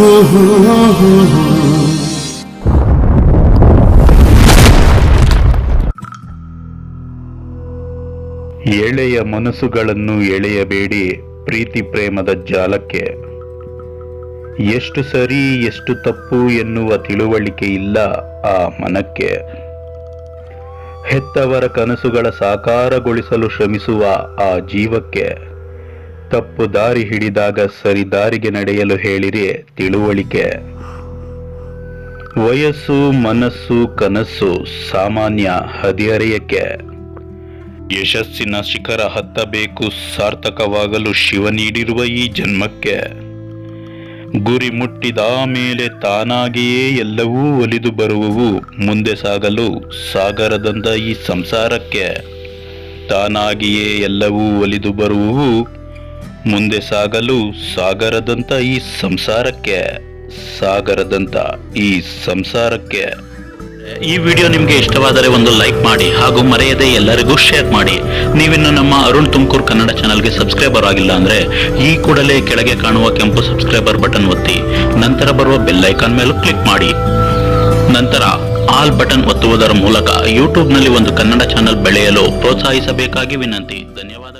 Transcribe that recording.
ಎಳೆಯ ಮನಸ್ಸುಗಳನ್ನು ಎಳೆಯಬೇಡಿ ಪ್ರೀತಿ ಪ್ರೇಮದ ಜಾಲಕ್ಕೆ. ಎಷ್ಟು ಸರಿ, ಎಷ್ಟು ತಪ್ಪು ಎನ್ನುವ ತಿಳುವಳಿಕೆ ಇಲ್ಲ ಆ ಮನಕ್ಕೆ. ಹೆತ್ತವರ ಕನಸುಗಳ ಸಾಕಾರಗೊಳಿಸಲು ಶ್ರಮಿಸುವ ಆ ಜೀವಕ್ಕೆ. ತಪ್ಪು ದಾರಿ ಹಿಡಿದಾಗ ಸರಿದಾರಿಗೆ ನಡೆಯಲು ಹೇಳಿರಿ, ತಿಳುವಳಿಕೆ. ವಯಸ್ಸು, ಮನಸ್ಸು ಕನಸು ಸಾಮಾನ್ಯ ಹದಿಹರೆಯಕ್ಕೆ. ಯಶಸ್ಸಿನ ಶಿಖರ ಹತ್ತಬೇಕು, ಸಾರ್ಥಕವಾಗಲು ಶಿವ ನೀಡಿರುವ ಈ ಜನ್ಮಕ್ಕೆ. ಗುರಿ ಮುಟ್ಟಿದ ಮೇಲೆ ತಾನಾಗಿಯೇ ಎಲ್ಲವೂ ಒಲಿದು ಬರುವವು, ಮುಂದೆ ಸಾಗಲು ಸಾಗರದಂದ ಈ ಸಂಸಾರಕ್ಕೆ. ತಾನಾಗಿಯೇ ಎಲ್ಲವೂ ಒಲಿದು ಬರುವವು ಮುಂದೆ ಸಾಗಲು ಸಾಗರದಂತ ಈ ಸಂಸಾರಕ್ಕೆ, ಸಾಗರದಂತ ಈ ಸಂಸಾರಕ್ಕೆ. ಈ ವಿಡಿಯೋ ನಿಮಗೆ ಇಷ್ಟವಾದರೆ ಒಂದು ಲೈಕ್ ಮಾಡಿ ಹಾಗೂ ಮರೆಯದೆ ಎಲ್ಲರಿಗೂ ಶೇರ್ ಮಾಡಿ. ನೀವಿನ್ನು ನಮ್ಮ ಅರುಣ್ ತುಮಕೂರು ಕನ್ನಡ ಚಾನಲ್ಗೆ ಸಬ್ಸ್ಕ್ರೈಬರ್ ಆಗಿಲ್ಲ ಅಂದ್ರೆ ಈ ಕೂಡಲೇ ಕೆಳಗೆ ಕಾಣುವ ಕೆಂಪು ಸಬ್ಸ್ಕ್ರೈಬರ್ ಬಟನ್ ಒತ್ತಿ, ನಂತರ ಬರುವ ಬೆಲ್ ಐಕಾನ್ ಮೇಲೂ ಕ್ಲಿಕ್ ಮಾಡಿ. ನಂತರ ಆಲ್ ಬಟನ್ ಒತ್ತುವುದರ ಮೂಲಕ ಯೂಟ್ಯೂಬ್ನಲ್ಲಿ ಒಂದು ಕನ್ನಡ ಚಾನಲ್ ಬೆಳೆಯಲು ಪ್ರೋತ್ಸಾಹಿಸಬೇಕಾಗಿ ವಿನಂತಿ. ಧನ್ಯವಾದ